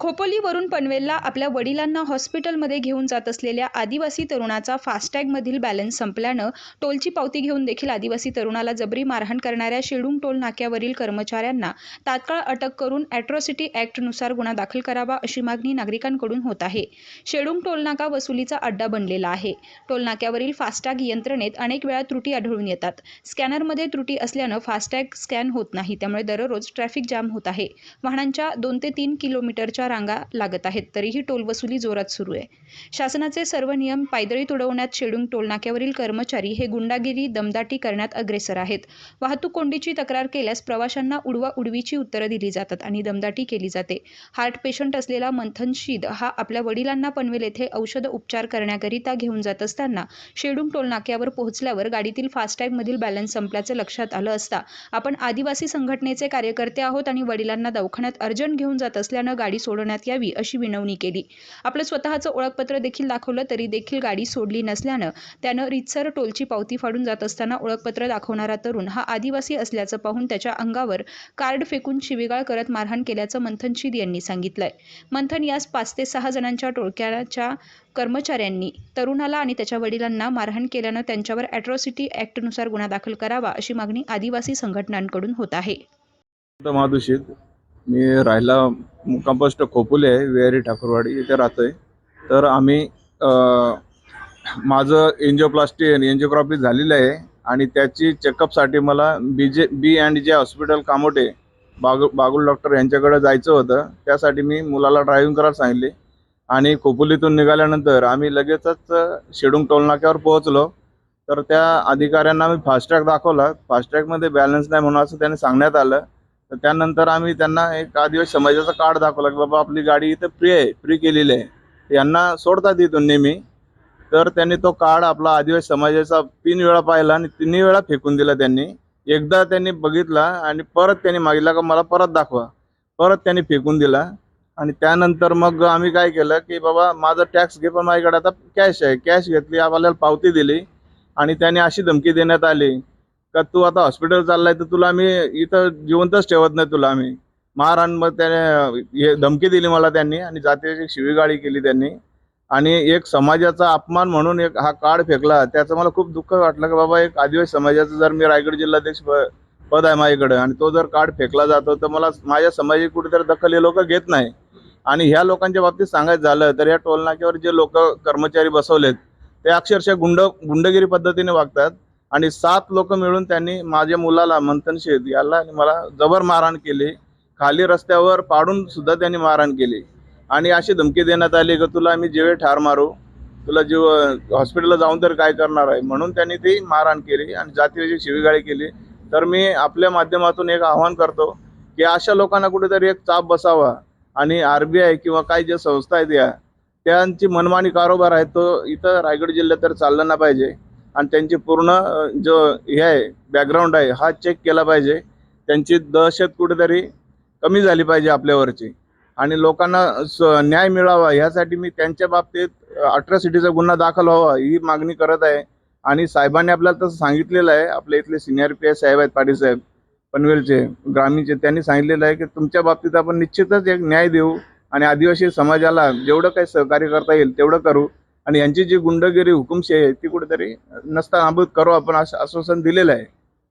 खोपोलीवरून पनवेलला आपल्या वडिलांना हॉस्पिटलमध्ये घेऊन जात असलेल्या आदिवासी तरुणाचा फास्टॅगमधील बॅलन्स संपल्यानं टोलची पावती घेऊन देखील आदिवासी तरुणाला जबरी मारहाण करणाऱ्या शेडूंग टोल नाक्यावरील कर्मचाऱ्यांना तात्काळ अटक करून ॲट्रॉसिटी ॲक्टनुसार गुन्हा दाखल करावा अशी मागणी नागरिकांकडून होत आहे. शेडूंग टोल नाका वसुलीचा अड्डा बनलेला आहे. टोल नाक्यावरील फास्टॅग यंत्रणेत अनेक वेळा त्रुटी आढळून येतात. स्कॅनरमध्ये त्रुटी असल्यानं फास्टॅग स्कॅन होत नाही त्यामुळे दररोज ट्रॅफिक जाम होत आहे. वाहनांच्या दोन ते तीन किलोमीटरच्या रांगा लागत आहेत तरीही टोल वसुली जोरात सुरू आहे. शासनाचे सर्व नियम पायदळी तुडवण्यात शेडूंग टोलनाक्यावरील कर्मचारी हे गुंडागिरी दमदाटी करण्यात अग्रेसर आहेत. वाहतूक कोंडीची तक्रार केल्यास प्रवाशांना उडवा उडवीची उत्तरं दिली जातात आणि दमदाटी केली जाते. हार्ट पेशंट असलेला मंथन शीद हा आपल्या वडिलांना पनवेल येथे औषध उपचार करण्याकरिता घेऊन जात असताना शेडूंग टोलनाक्यावर पोहोचल्यावर गाडीतील फास्टॅगमधील बॅलन्स संपल्याचं लक्षात आलं असता आपण आदिवासी संघटनेचे कार्यकर्ते आहोत आणि वडिलांना दवाखान्यात अर्जंट घेऊन जात असल्यानं गाडी सोडवण्यात यावी अशी विनवणी केली. आपलं स्वतःचं ओळखपत्र देखील दाखवलं तरी देखील गाडी सोडली नसल्यानं त्यानं रितसर टोलची पावती फाडून जात असताना ओळखपत्र दाखवणारा तरुण हा आदिवासी असल्याचं पाहून त्याच्या अंगावर कार्ड फेकून शिवीगाळ करत मारहाण केल्याचं मंथन शिद यांनी सांगितलंय. मंथन यास पाच ते सहा जणांच्या टोळक्याच्या कर्मचाऱ्यांनी तरुणाला आणि त्याच्या वडिलांना मारहाण केल्यानं त्यांच्यावर अॅट्रॉसिटी ॲक्टनुसार गुन्हा दाखल करावा अशी मागणी आदिवासी संघटनांकडून होत आहे. मी राहिला मुक्काम पोस्ट खोपोली आहे विहारी ठाकूरवाडी इथे राहतो आहे तर आम्ही माझं एन्जिओप्लास्टी एन्जिओग्राफी झालेलं आहे आणि त्याची चेकअपसाठी मला B J B and J hospital Kamothe बागु बागुल डॉक्टर यांच्याकडे जायचं होतं. त्यासाठी मी मुलाला ड्रायव्हिंग करायला सांगितले. आणि खोपोलीतून निघाल्यानंतर आम्ही लगेचच शेडूंग टोलनाक्यावर पोहोचलो. तर त्या अधिकाऱ्यांना मी फास्टॅग दाखवला. फास्टॅगमध्ये बॅलन्स नाही म्हणून असं त्यांनी सांगण्यात आलं. तर त्यानंतर आम्ही त्यांना एक आदिवासी समाजाचा कार्ड दाखवलं की बाबा आपली गाडी इथं फ्री आहे फ्री केलेली आहे. यांना सोडतात इथून नेहमी. तर त्यांनी तो कार्ड आपला आदिवासी समाजाचा तीन वेळा पाहिला आणि तिन्ही वेळा फेकून दिला त्यांनी. एकदा त्यांनी बघितला आणि परत त्यांनी मागितला का मला परत दाखवा. परत त्यांनी फेकून दिला. आणि त्यानंतर मग आम्ही काय केलं की बाबा माझा टॅक्स घे पण माझ्याकडे आता कॅश आहे. कॅश घेतली आपल्याला पावती दिली आणि त्याने अशी धमकी देण्यात आली. का तू आता हॉस्पिटल चाललाय तर तुला आम्ही इथं जिवंतच ठेवत नाही तुला आम्ही. मारहाण मग त्याने हे धमकी दिली मला त्यांनी आणि जातीची शिवीगाळी केली त्यांनी. आणि एक समाजाचा अपमान म्हणून एक हा कार्ड फेकला. त्याचं मला खूप दुःख वाटलं की बाबा एक आदिवासी समाजाचं जर मी रायगड जिल्हाध्यक्ष प- पद आहे माझ्याकडे आणि तो जर कार्ड फेकला जातो तर मला माझ्या समाजाची कुठेतरी दखल हे लोक घेत नाही. आणि ह्या लोकांच्या बाबतीत सांगायचं झालं तर या टोलनाक्यावर जे लोक कर्मचारी बसवलेत ते अक्षरशः गुंड गुंडगिरी पद्धतीने वागतात. आणि सात लोक मिळून त्यांनी माझ्या मुलाला मंथन शेठ याला आणि मला जबर मारहाण केली. खाली रस्त्यावर पाडून सुद्धा त्यांनी मारहाण केली. आणि अशी धमकी देण्यात आली की तुला आम्ही जीवे ठार मारू. तुला जीव हॉस्पिटलला जाऊन तर काय करणार आहे? म्हणून त्यांनी ती मारहाण केली आणि जातीची शिवीगाळी केली. तर मी आपल्या माध्यमातून एक आव्हान करतो की अशा लोकांना कुठेतरी एक चाप बसावा आणि आर बी आय किंवा काही ज्या संस्था आहेत या त्यांची मनमानी कारोबार आहे तो इथं रायगड जिल्ह्यात तर चालला ना पाहिजे. आणि त्यांची पूर्ण जो हे आहे बॅकग्राऊंड आहे हा चेक केला पाहिजे. त्यांची दहशत कुठेतरी कमी झाली पाहिजे आपल्यावरची. आणि लोकांना न्याय मिळावा ह्यासाठी मी त्यांच्या बाबतीत अट्रॉसिटीचा गुन्हा दाखल व्हावा ही मागणी करत आहे. आणि साहेबांनी आपल्याला तसं सांगितलेलं आहे आपल्या इथले सिनियर पी एस साहेब आहेत पाटील साहेब पनवेलचे ग्रामीणचे त्यांनी सांगितलेलं आहे की तुमच्या बाबतीत आपण निश्चितच एक न्याय देऊ आणि आदिवासी समाजाला जेवढं काही सहकार्य करता येईल तेवढं करू. आणि यांची जी गुंडगिरी हुकुमशाही आहे ती कुठेतरी नसता नाबूद करू आपण असं आश्वासन दिलेलं आहे.